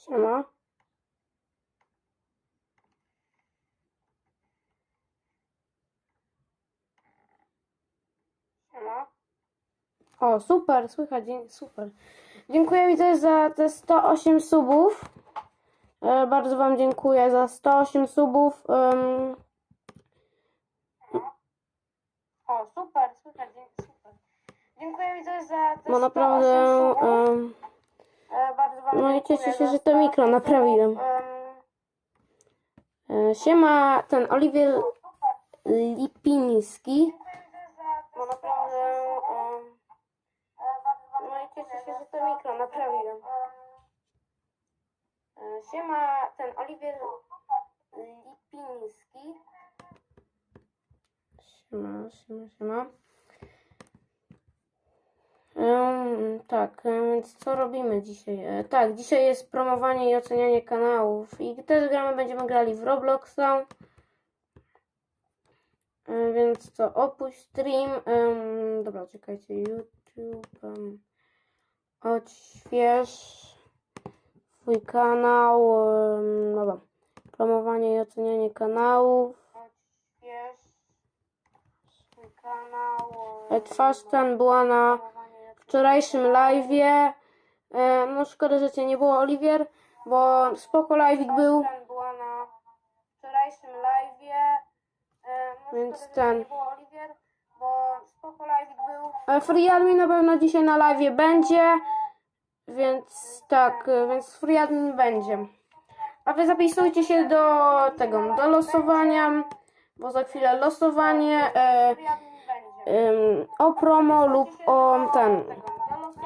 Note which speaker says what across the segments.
Speaker 1: Siema. Siema. O, super, słychać, super. Dziękuję widzę za te 108 subów. E, bardzo Wam dziękuję za 108 subów. Em, o, super, super, super. Dziękuję widzę za te
Speaker 2: No naprawdę,
Speaker 1: 108 subów. E, bardzo Wam
Speaker 2: no i
Speaker 1: dziękuję
Speaker 2: cieszę się,
Speaker 1: za
Speaker 2: że to mikro
Speaker 1: 108
Speaker 2: naprawiłem.
Speaker 1: Em,
Speaker 2: e, siema, ten Oliwier Lipiński.
Speaker 1: No naprawdę. em, no i cieszę się, że to mikro naprawiłem. E, Siema, ten Oliwier Lipiński.
Speaker 2: Siema, siema, siema. Tak, więc co robimy dzisiaj? E, tak, dzisiaj jest promowanie i ocenianie kanałów i też gramy, będziemy grali w Robloxa. E, więc co, opuść stream. dobra, czekajcie, YouTube. Um, odśwież swój kanał. em, dobra, promowanie i ocenianie kanałów.
Speaker 1: Odśwież swój kanał.
Speaker 2: Twarz ten była na wczorajszym live'ie. E, no szkoda, że cię nie było, Oliwier, bo spoko live'ik był.
Speaker 1: Była na wczorajszym live'ie. E, no
Speaker 2: Więc
Speaker 1: szkoda, że
Speaker 2: ten.
Speaker 1: Nie było Oliwier, bo spoko live'ik był.
Speaker 2: E, Free admin na pewno dzisiaj na live'ie będzie, więc tak, e, więc free admin będzie. A wy zapisujcie się do tego, do losowania, bo za chwilę losowanie e,
Speaker 1: Przyjadny będzie.
Speaker 2: em, o promo lub o ten,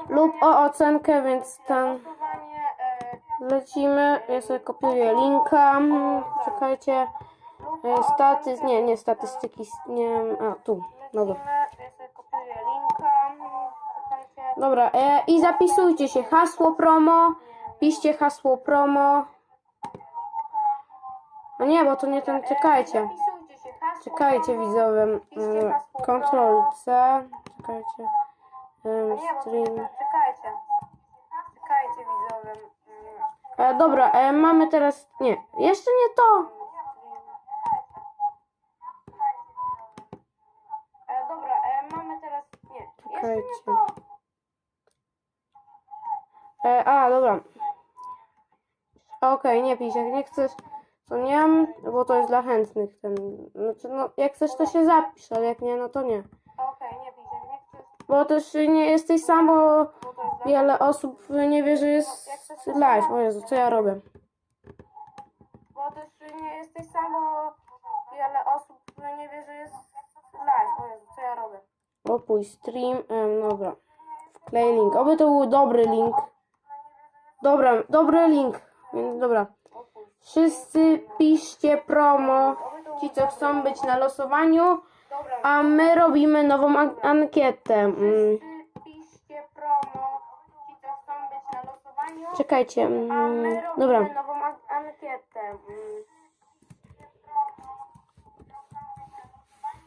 Speaker 2: lub o ocenkę, więc ten. Lecimy. Ja sobie kopiuję linka. Czekajcie. E, Staty, nie, nie statystyki, nie, a tu, dobra. Dobra, e, i zapisujcie się, hasło promo, piszcie hasło promo. A nie, bo to nie ten, czekajcie, czekajcie widzowie, e, Ctrl C, czekajcie, e,
Speaker 1: nie, bo
Speaker 2: stream.
Speaker 1: Czekajcie. Czekajcie widzowie. Mm,
Speaker 2: E, dobra, e, mamy teraz, nie, jeszcze nie to.
Speaker 1: E, dobra, e, mamy teraz. Nie, jeszcze nie
Speaker 2: Czekajcie.
Speaker 1: to.
Speaker 2: E, a, dobra. Okej, nie pisz, jak nie chcesz, to nie, bo to jest dla chętnych ten, znaczy no, jak chcesz to się zapisz, ale jak nie, no to nie. Bo też nie jesteś sam, bo
Speaker 1: Bo to jest dla
Speaker 2: wiele osób nie wie, że jest live. O Jezu, co ja robię?
Speaker 1: Bo też nie jesteś sam, bo wiele osób nie wie, że jest live. O Jezu, co ja robię?
Speaker 2: Opuść stream, em, dobra. Wklej link. Oby to był dobry link. Dobra, dobry link. Więc dobra. Wszyscy piszcie promo. Ci, co chcą być na losowaniu. A my robimy nową an- ankietę. Mm, czekajcie. Mm,
Speaker 1: robimy
Speaker 2: dobra.
Speaker 1: nową an- ankietę.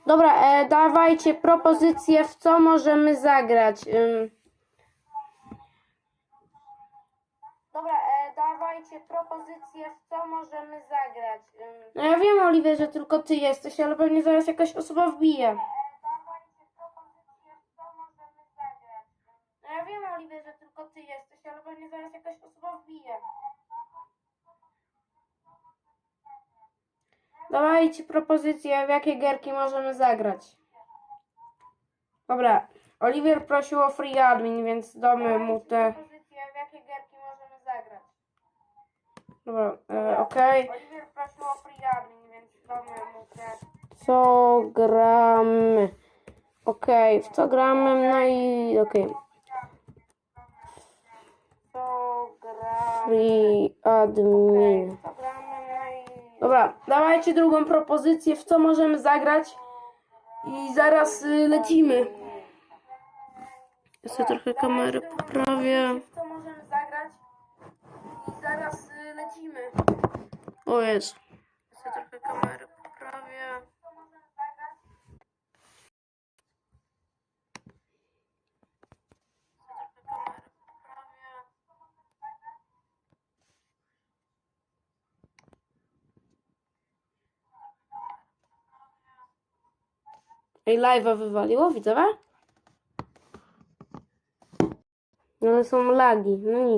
Speaker 2: Dobra, e, dawajcie propozycje, w co możemy zagrać. Ym,
Speaker 1: Dobra, e, dawajcie propozycje, w co możemy zagrać. Ym.
Speaker 2: no ja wiem, Oliwie, że tylko ty jesteś, ale pewnie zaraz jakaś osoba wbije.
Speaker 1: Dawajcie propozycje, w co możemy zagrać. No ja wiem, Oliwie, że tylko ty jesteś, ale pewnie zaraz jakaś osoba wbije.
Speaker 2: Dawajcie propozycje, w jakie gierki możemy zagrać. Dobra, Oliwier prosił o free admin, więc damy mu te
Speaker 1: w jakie gierki możemy zagrać.
Speaker 2: Dobra, e, okej.
Speaker 1: Oliwier prosił o free admin, więc damy mu te.
Speaker 2: Co gramy? Okej, w co gramy? No i okej.
Speaker 1: Co gramy?
Speaker 2: Free admin.
Speaker 1: Co gramy? No i...
Speaker 2: Dobra, dawajcie drugą propozycję, w co możemy zagrać. I zaraz y, lecimy. Ja sobie trochę kamerę poprawię. Вадиме.
Speaker 1: ОС. Це трохи камери поправлю.
Speaker 2: Ej, live'a wywaliło, widzowa? Ale są lagi, no nic.